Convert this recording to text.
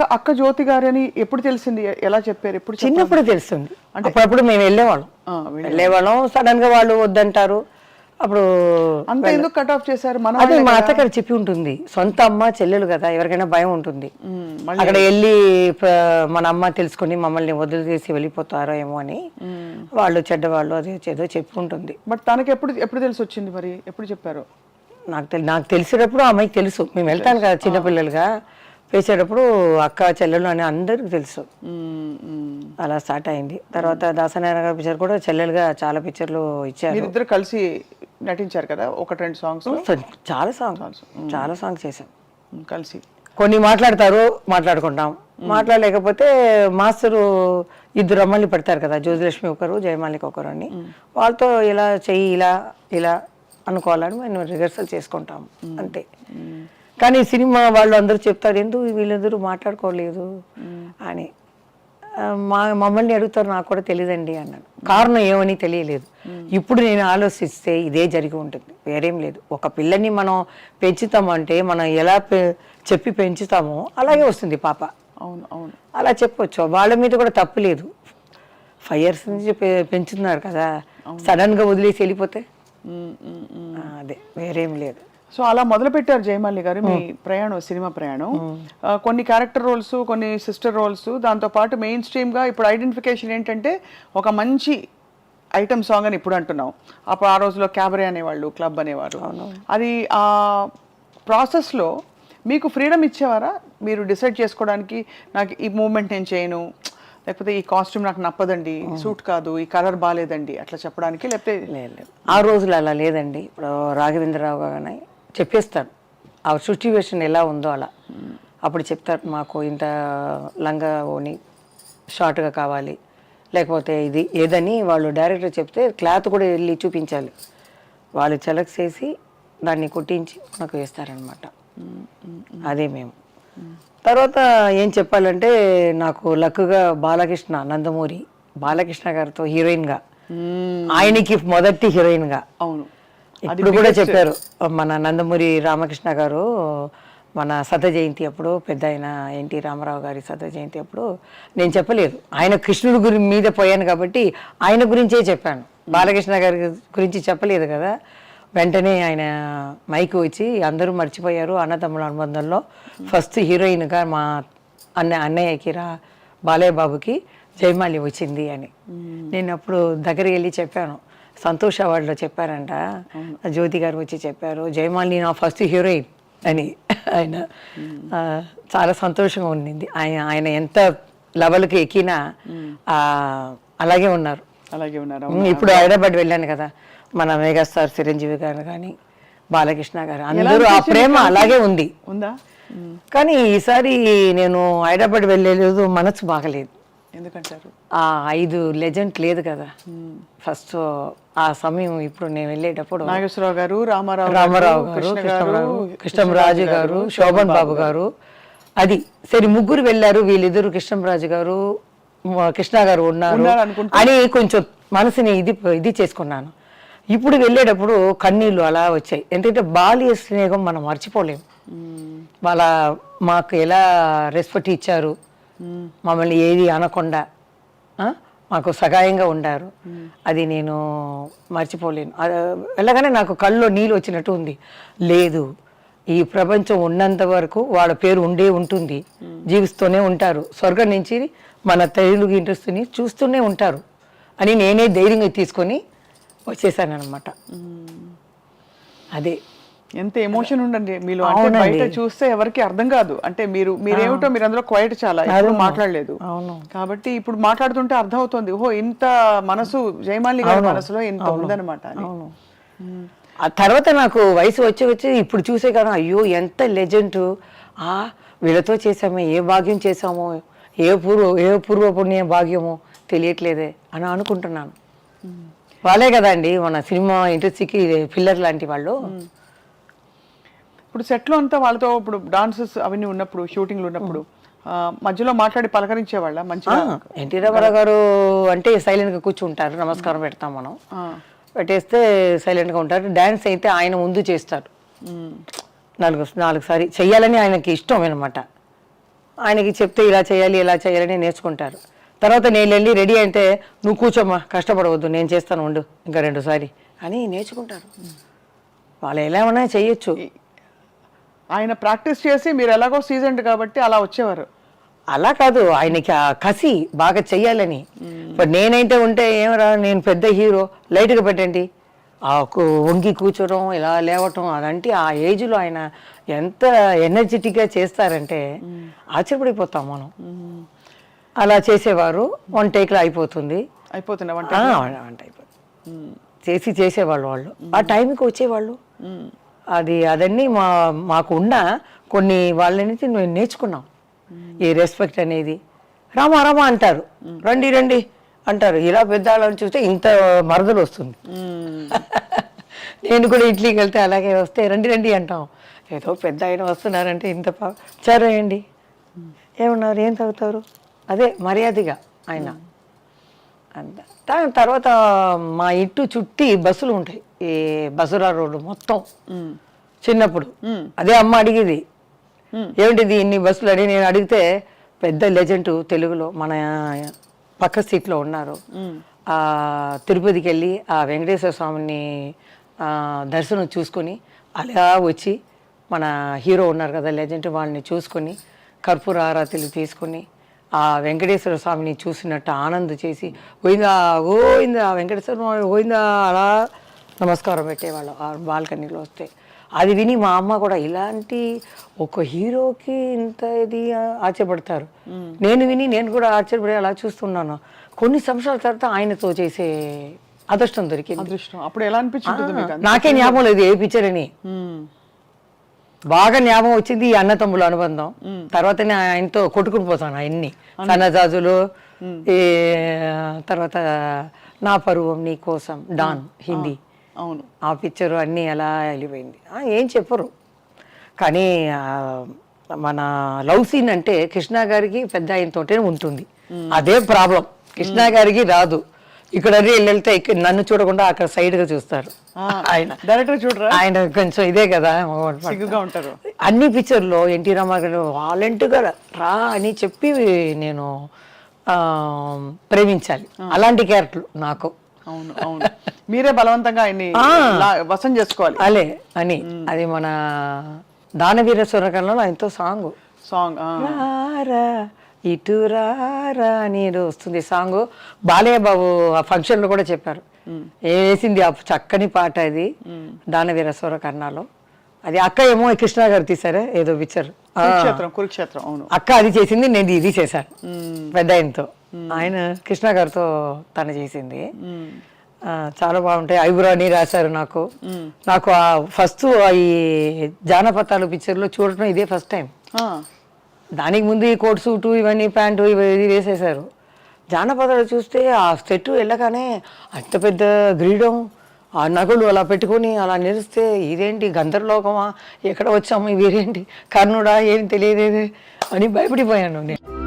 అక్క అక్క జ్యోతి గారని ఎప్పుడు తెలిసింది? ఎలా చెప్పారు? ఎప్పుడు? చిన్నప్పుడు తెలుస్తుంది అప్పుడప్పుడు మేము వెళ్ళేవాళ్ళం. వెళ్ళేవాళ్ళం. సడన్గా వాళ్ళు వద్దంటారు. అప్పుడు అంత ఎందుకు కట్ ఆఫ్ చేశారు? మన అదే మా అత్తగారు చెప్పి ఉంటుంది. సొంత అమ్మ చెల్లెలు కదా ఎవరికైనా భయం ఉంటుంది. అక్కడ వెళ్ళి మన అమ్మ తెలుసుకుని మమ్మల్ని వదిలిచేసి వెళ్ళిపోతారో ఏమో అని వాళ్ళు చెడ్డవాళ్ళు అది ఏదో చెప్పి ఉంటుంది. బట్ తనకి ఎప్పుడు ఎప్పుడు తెలిసి వచ్చింది మరి? ఎప్పుడు చెప్పారు? నాకు తెలి నాకు తెలిసేటప్పుడు ఆ అమ్మాయికి తెలుసు. మేము వెళ్తాను కదా చిన్నపిల్లలుగా. వేసేటప్పుడు అక్క చెల్లెలు అని అందరికి తెలుసు. అలా స్టార్ట్ అయింది. తర్వాత దాసనారాయణ గారి పిక్చర్ కూడా చెల్లెలుగా చాలా పిక్చర్లు ఇచ్చారు. మీరిద్దరు కలిసి నటించారు కదా ఒకటి రెండు సాంగ్స్ చాలా సాంగ్స్ చాలా సాంగ్స్ చేశాం. కలిసి. కొన్ని మాట్లాడతారు మాట్లాడుకుంటాం. మాట్లాడలేకపోతే మాస్టరు ఇద్దరు అమ్మాయిలు పెడతారు కదా జ్యోతిలక్ష్మి ఒకరు జయమాలిక ఒకరు అని. వాళ్ళతో ఇలా చెయ్యి ఇలా ఇలా అనుకోవాలని మేము రిహర్సల్ చేసుకుంటాం. అంతే. కానీ సినిమా వాళ్ళు అందరూ చెప్తారు ఎందుకు వీళ్ళందరూ మాట్లాడుకోలేదు? అని. మా మమ్మల్ని అడుగుతారు నాకు కూడా తెలియదండి అన్నాను. కారణం ఏమని తెలియలేదు. ఇప్పుడు నేను ఆలోచిస్తే ఇదే జరిగి ఉంటుంది. వేరేం లేదు. ఒక పిల్లని మనం పెంచుతామంటే మనం ఎలా చెప్పి పెంచుతామో అలాగే వస్తుంది పాప. అవును అవును. అలా చెప్పొచ్చు. వాళ్ళ మీద కూడా తప్పు లేదు. ఫైవ్ ఇయర్స్ నుంచి పెంచుతున్నారు కదా. సడన్గా వదిలేసి వెళ్ళిపోతే? అదే. వేరేం లేదు. సో అలా మొదలు పెట్టారు జయమాలి గారు మీ ప్రయాణం సినిమా ప్రయాణం. కొన్ని క్యారెక్టర్ రోల్స్ కొన్ని సిస్టర్ రోల్స్ దాంతో పాటు మెయిన్ స్ట్రీమ్గా ఇప్పుడు ఐడెంటిఫికేషన్ ఏంటంటే ఒక మంచి ఐటమ్ సాంగ్ అని ఇప్పుడు అంటున్నాం. అప్పుడు ఆ రోజులో క్యాబరే అనేవాళ్ళు క్లబ్ అనేవారు అది ఆ ప్రాసెస్లో మీకు ఫ్రీడమ్ ఇచ్చేవారా? మీరు డిసైడ్ చేసుకోవడానికి నాకు ఈ మూమెంట్ నేను చేయను లేకపోతే ఈ కాస్ట్యూమ్ నాకు నప్పదండి సూట్ కాదు ఈ కలర్ బాగాలేదండి అట్లా చెప్పడానికి లేకపోతే లేదు ఆ రోజులు అలా లేదండి. ఇప్పుడు రాఘవేంద్రరావు గానే చెప్పేస్తారు ఆ సిచ్యువేషన్ ఎలా ఉందో అలా. అప్పుడు చెప్తారు మాకు ఇంత లంగా ఓని షార్ట్గా కావాలి. లేకపోతే ఇది ఏదని వాళ్ళు డైరెక్టర్ చెప్తే క్లాత్ కూడా వెళ్ళి చూపించాలి. వాళ్ళు సెలెక్ట్ చేసి దాన్ని కుట్టించి మనకు వేస్తారనమాట అదే మేము. తర్వాత ఏం చెప్పాలంటే నాకు లక్కుగా బాలకృష్ణ నందమూరి బాలకృష్ణ గారితో హీరోయిన్గా. ఆయనకి మొదటి హీరోయిన్గా. అవును. ఇప్పుడు కూడా చెప్పారు. మన నందమూరి రామకృష్ణ గారు మన సత జయంతి అప్పుడు పెద్ద ఆయన ఎన్టీ రామారావు గారి సత జయంతి అప్పుడు నేను చెప్పలేదు. ఆయన కృష్ణుడి గురి మీద పోయాను కాబట్టి ఆయన గురించే చెప్పాను. బాలకృష్ణ గారి గురించి చెప్పలేదు కదా. వెంటనే ఆయన మైక్ వచ్చి అందరూ మర్చిపోయారు అన్నతమ్ముల అనుబంధంలో. ఫస్ట్ హీరోయిన్గా మా అన్న అన్నయ్యకి రా బాలయ్య బాబుకి జయమాలి వచ్చింది అని. నేను అప్పుడు దగ్గరికి వెళ్ళి చెప్పాను. సంతోష్ అవార్డులో చెప్పారంట. జ్యోతి గారు వచ్చి చెప్పారు జయమాలిని నా ఫస్ట్ హీరోయిన్ అని ఆయన చాలా సంతోషంగా ఉండింది. ఆయన ఆయన ఎంత లెవెల్కి ఎక్కినా అలాగే ఉన్నారు. అలాగే ఉన్నారు ఇప్పుడు హైదరాబాద్ వెళ్ళాను కదా మన మెగాస్టార్ చిరంజీవి గారు కానీ బాలకృష్ణ గారు అందరూ ఆ ప్రేమ అలాగే ఉంది. ఉందా? కానీ ఈసారి నేను హైదరాబాద్ వెళ్ళలేదు మనసు బాగలేదు. ఎందుకంటారు? ఆ ఐదు లెజెండ్ లేదు కదా. ఫస్ట్ ఆ సమయం ఇప్పుడు నేను వెళ్ళేటప్పుడు నాగేశ్వరరావు గారు రామారావు రామారావు గారు కృష్ణరావు కృష్ణంరాజు గారు శోభన్ బాబు గారు. అది సరే ముగ్గురు వెళ్ళారు వీళ్ళిద్దరు కృష్ణంరాజు గారు కృష్ణ గారు ఉన్నారు. అని కొంచెం మనసుని ఇది ఇది చేసుకున్నాను. ఇప్పుడు వెళ్ళేటప్పుడు కన్నీళ్ళు అలా వచ్చాయి. ఎందుకంటే బాల్య స్నేహం మనం మర్చిపోలేము. వాళ్ళ మాకు ఎలా రెస్పెక్ట్ ఇచ్చారు మమ్మల్ని ఏది అనకుండా మాకు సహాయంగా ఉండారు. అది నేను మర్చిపోలేను. వెళ్ళగానే నాకు కళ్ళలో నీళ్ళు వచ్చినట్టు ఉంది. లేదు ఈ ప్రపంచం ఉన్నంత వరకు వాళ్ళ పేరు ఉండే ఉంటుంది. జీవిస్తూనే ఉంటారు. స్వర్గం నుంచి మన తెలుగు ఇండస్ట్రీని చూస్తూనే ఉంటారు. అని నేనే ధైర్యంగా తీసుకొని వచ్చేసాను అనమాట అదే. ఎంత ఎమోషన్ ఉండండి. మీలో అంటే బయట చూస్తే ఎవరికి అర్థం కాదు. అంటే మీరు మీరేమిటో మీరు అందులో క్వైట్ చాలా ఎప్పుడు మాట్లాడలేదు. అవును. కాబట్టి ఇప్పుడు మాట్లాడుతుంటే అర్థం అవుతుంది ఓహో ఇంత మనసు జయమాలి గారి మనసులో ఇంత ఉందన్నమాట అని ఆ తర్వాత నాకు వయసు వచ్చి వచ్చి ఇప్పుడు చూసే కదా అయ్యో ఎంత లెజెండ్ ఆ వీళ్ళతో చేసామే ఏ భాగ్యం చేసామో ఏ పూర్వ ఏ పూర్వ పుణ్య భాగ్యమో తెలియట్లేదే అని అనుకుంటున్నాను. వాళ్ళే కదండి మన సినిమా ఇండస్ట్రీకి పిల్లర్ లాంటి వాళ్ళు. ఇప్పుడు సెట్లో అంతా వాళ్ళతో ఇప్పుడు డాన్సెస్ అవన్నీ ఉన్నప్పుడు షూటింగ్లు ఉన్నప్పుడు మధ్యలో మాట్లాడి పలకరించేవాళ్ళ? మంచిగా? ఎన్టీ రామారావు గారు అంటే సైలెంట్గా కూర్చుంటారు నమస్కారం పెడతాం మనం. పెట్టేస్తే సైలెంట్గా ఉంటారు. డాన్స్ అయితే ఆయన ముందు చేస్తారు. నాలుగు నాలుగు సారి చెయ్యాలని ఆయనకి ఇష్టం అనమాట ఆయనకి చెప్తే ఇలా చేయాలి ఇలా చేయాలని నేర్చుకుంటారు. తర్వాత నేను వెళ్ళి రెడీ అంటే నువ్వు కూర్చోమ్మా కష్టపడవద్దు నేను చేస్తాను ఉండు ఇంకా రెండుసారి అని నేర్చుకుంటారు. వాళ్ళు ఎలా ఉన్నా చేయొచ్చు ఆయన ప్రాక్టీస్ చేసి మీరు ఎలాగో సీజన్డ్ కాబట్టి అలా వచ్చేవారు. అలా కాదు ఆయనకి ఆ కసి బాగా చెయ్యాలని. ఇప్పుడు నేనైతే ఉంటే ఏమరా నేను పెద్ద హీరో లైట్గా పెట్టండి. ఆ కు- వంగి కూర్చోవడం ఇలా లేవటం అదంటే ఆ ఏజ్లో ఆయన ఎంత ఎనర్జెటిక్గా చేస్తారంటే ఆశ్చర్యపడిపోతాం మనం. అలా చేసేవారు వన్ టేక్లో అయిపోతుంది. వంట అయిపోతుంది. చేసి చేసేవాళ్ళు వాళ్ళు. ఆ టైంకి వచ్చేవాళ్ళు. అది అదన్నీ మా మాకు ఉన్న కొన్ని వాళ్ళ నుంచి మేము నేర్చుకున్నాం. ఈ రెస్పెక్ట్ అనేది. రామా రామా అంటారు. రండి రండి అంటారు. ఇలా పెద్ద వాళ్ళని చూస్తే ఇంత మరదలు వస్తుంది. నేను కూడా ఇడ్లీకి వెళ్తే అలాగే వస్తే రండి రండి అంటాం. ఏదో పెద్ద ఆయన వస్తున్నారంటే ఇంత పా- సరేయండి ఏమన్నారు? ఏం తాగుతారు అదే మర్యాదగా ఆయన. అంత. తా- తర్వాత మా ఇంటి చుట్టి బస్సులు ఉంటాయి. ఈ బసురా రోడ్డు మొత్తం. చిన్నప్పుడు. అదే అమ్మ అడిగేది. ఏమిటిది ఇన్ని బస్సులు అడిగి నేను అడిగితే పెద్ద లెజెండ్ తెలుగులో మన పక్క సీట్లో ఉన్నారు. ఆ తిరుపతికి వెళ్ళి ఆ వెంకటేశ్వర స్వామిని దర్శనం చూసుకొని అలా వచ్చి మన హీరో ఉన్నారు కదా లెజెండ్ వాళ్ళని చూసుకొని కర్పూర ఆరాతిలు తీసుకొని ఆ వెంకటేశ్వర స్వామిని చూసినట్టు ఆనందం చేసి పోయిందా గోయిందా వెంకటేశ్వర స్వామి పోయిందా అలా నమస్కారం పెట్టేవాళ్ళు ఆ బాల్కనీలో వస్తే. అది విని మా అమ్మ కూడా ఇలాంటి ఒక హీరోకి ఇంత ఇది ఆశ్చర్యపడతారు నేను విని నేను కూడా ఆశ్చర్యపడి అలా చూస్తున్నాను. కొన్ని సంవత్సరాల తర్వాత ఆయనతో చేసే అదృష్టం దొరికింది. అదృష్టం. అప్పుడు ఎలా అంత? నాకే జ్ఞాపకం లేదు ఏ పిక్చర్ అని. బాగా జ్ఞాపకం వచ్చింది ఈ అన్న తమ్ముళ్ళ అనుబంధం. తర్వాత నేను ఆయనతో కొట్టుకుని పోతాను ఆయన్ని సన్నజాజులు ఈ తర్వాత నా పరువం నీ కోసం డాన్ హిందీ. అవును. ఆ పిక్చర్ అన్నీ ఎలా వెళ్ళిపోయింది? ఏం చెప్పరు. కానీ మన లవ్ సీన్ అంటే కృష్ణ గారికి పెద్ద ఆయనతోటే ఉంటుంది. అదే ప్రాబ్లం. కృష్ణ గారికి రాదు. ఇక్కడ వెళ్తే ఇక్కడ నన్ను చూడకుండా అక్కడ side గా చూస్తారు ఆయన. డైరెక్టర్ చూడరా? ఆయన కొంచెం ఇదే కదా. సిగ్గుగా ఉంటారు. అన్ని పిక్చర్లో ఎన్టీ రామారావు వాలంటీర్గా రా అని చెప్పి నేను ప్రేమించాలి. అలాంటి క్యారెక్టర్లు నాకు. అవును అవును. మీరే బలవంతంగా ఆయన్ని వశం చేసుకోవాలి. అలే అని. అది మన దానవీర సూరకర్ణలో ఆయనతో సాంగ్ సాంగ్ ఇటు ఏదో వస్తుంది సాంగ్. బాలయ్య బాబు ఆ ఫంక్షన్లో కూడా చెప్పారు. వేసింది ఆ చక్కని పాట అది? దానవీర సూరకర్ణలో అది అక్క ఏమో కృష్ణ గారు తీసారే ఏదో పిక్చర్. కురుక్షేత్రం అవును. అక్క అది చేసింది నేను ఇది చేశాను. పెద్ద ఆయనతో ఆయన కృష్ణ గారితో తను చేసింది. చాలా బాగుంటాయి. ఐబ్రో అని రాశారు నాకు. నాకు ఆ ఫస్ట్ ఈ జానపదాలు పిక్చర్లో చూడటం ఇదే ఫస్ట్ టైం దానికి ముందు ఈ కోట్ సూటు ఇవన్నీ ప్యాంటు ఇవి ఇది వేసేసారు జానపదాలు చూస్తే ఆ స్టెట్టు వెళ్ళగానే అంత పెద్ద గ్రీడం. ఆ నగలు అలా పెట్టుకొని అలా నిలిస్తే ఇదేంటి గంధర్లోకమా? ఎక్కడ వచ్చాము? వీరేంటి కర్ణుడా? ఏం తెలియదేదే అని భయపడిపోయాను నేను.